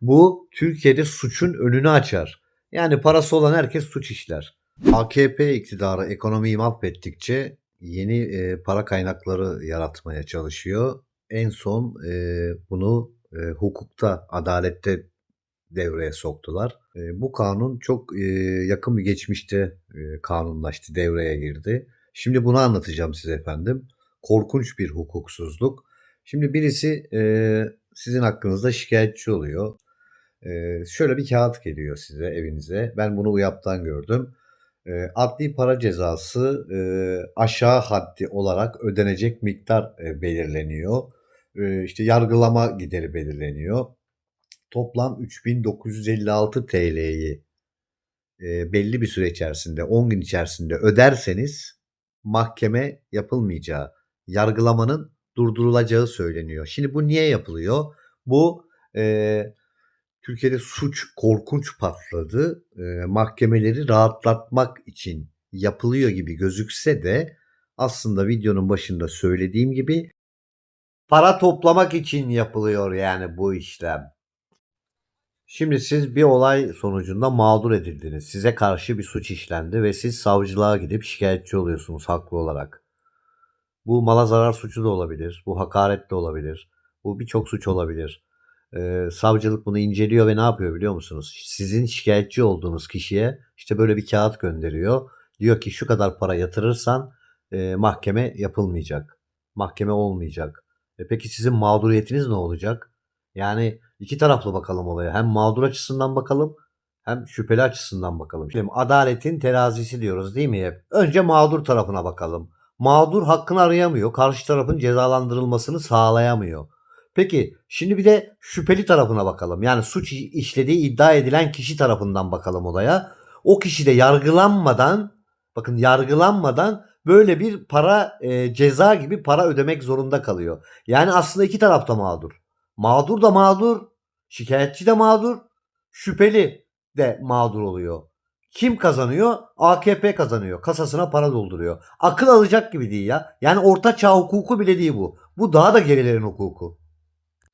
Bu Türkiye'de suçun önünü açar. Yani parası olan herkes suç işler. AKP iktidarı ekonomiyi mahvettikçe yeni e, para kaynakları yaratmaya çalışıyor. En son e, bunu e, hukukta, adalette devreye soktular. E, bu kanun çok e, yakın bir geçmişte e, kanunlaştı, devreye girdi. Şimdi bunu anlatacağım size efendim. Korkunç bir hukuksuzluk. Şimdi birisi e, sizin hakkınızda şikayetçi oluyor. E, şöyle bir kağıt geliyor size evinize. Ben bunu UYAP'tan gördüm. E, adli para cezası e, aşağı haddi olarak ödenecek miktar e, belirleniyor. E, işte yargılama gideri belirleniyor. Toplam 3956 TL'yi e, belli bir süre içerisinde 10 gün içerisinde öderseniz mahkeme yapılmayacağı, yargılamanın durdurulacağı söyleniyor. Şimdi bu niye yapılıyor? Bu e, Türkiye'de suç korkunç patladı. E, mahkemeleri rahatlatmak için yapılıyor gibi gözükse de aslında videonun başında söylediğim gibi para toplamak için yapılıyor yani bu işlem. Şimdi siz bir olay sonucunda mağdur edildiniz. Size karşı bir suç işlendi ve siz savcılığa gidip şikayetçi oluyorsunuz haklı olarak. Bu mala zarar suçu da olabilir. Bu hakaret de olabilir. Bu birçok suç olabilir. Ee, savcılık bunu inceliyor ve ne yapıyor biliyor musunuz? Sizin şikayetçi olduğunuz kişiye işte böyle bir kağıt gönderiyor. Diyor ki şu kadar para yatırırsan e, mahkeme yapılmayacak. Mahkeme olmayacak. E peki sizin mağduriyetiniz ne olacak? Yani iki taraflı bakalım olaya. Hem mağdur açısından bakalım hem şüpheli açısından bakalım. Şimdi adaletin terazisi diyoruz değil mi hep? Önce mağdur tarafına bakalım. Mağdur hakkını arayamıyor. Karşı tarafın cezalandırılmasını sağlayamıyor. Peki şimdi bir de şüpheli tarafına bakalım. Yani suç işlediği iddia edilen kişi tarafından bakalım olaya. O kişi de yargılanmadan bakın yargılanmadan böyle bir para e, ceza gibi para ödemek zorunda kalıyor. Yani aslında iki tarafta mağdur. Mağdur da mağdur, şikayetçi de mağdur, şüpheli de mağdur oluyor. Kim kazanıyor? AKP kazanıyor. Kasasına para dolduruyor. Akıl alacak gibi değil ya. Yani orta çağ hukuku bile değil bu. Bu daha da gerilerin hukuku.